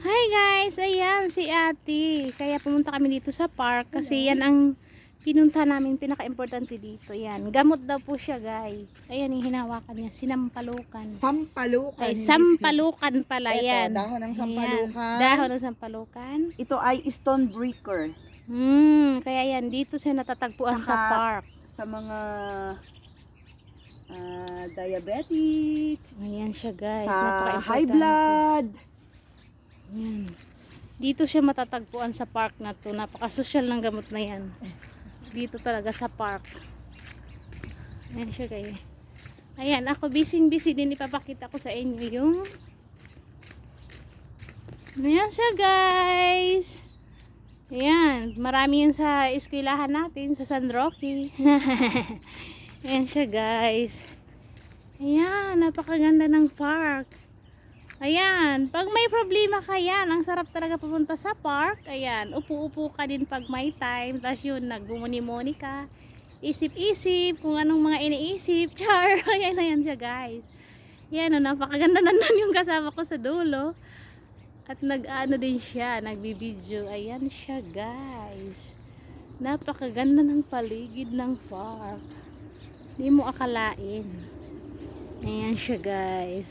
Hi guys! Ayan, si ate. Kaya pumunta kami dito sa park kasi yan ang pinunta namin pinaka-importante dito. Yan. Gamot daw po siya guys. Ayan yung hinawakan niya. Sinampalukan. Sampalukan. Ay, sampalukan pala Ito, yan. dahon ng sampalukan. Ayan, Dahon ng sampalukan. Ito ay stone breaker Hmm, kaya yan. Dito siya natatagpuan sa Saka- park. sa mga ah, diabetic, Ayan siya guys. sa Napaka-importante. high blood. Yan. Dito siya matatagpuan sa park na to. Napaka-social ng gamot na yan. Dito talaga sa park. Ayan siya guys. Ayan, ako busy-busy din ipapakita ko sa inyo yung Ayan siya guys. Ayan, marami yan sa eskwelahan natin sa San Roque. Ayan siya guys. Ayan, napakaganda ng park. Ayan, pag may problema ka yan, ang sarap talaga pupunta sa park. Ayan, upo-upo ka din pag may time. Tapos yun, nagbumuni-muni ka. Isip-isip kung anong mga iniisip. Char! Ayan na yan siya guys. Ayan, oh, napakaganda na nun yung kasama ko sa dulo. At nag-ano din siya, nagbibideo. Ayan siya guys. Napakaganda ng paligid ng park. Hindi mo akalain. Ayan siya guys.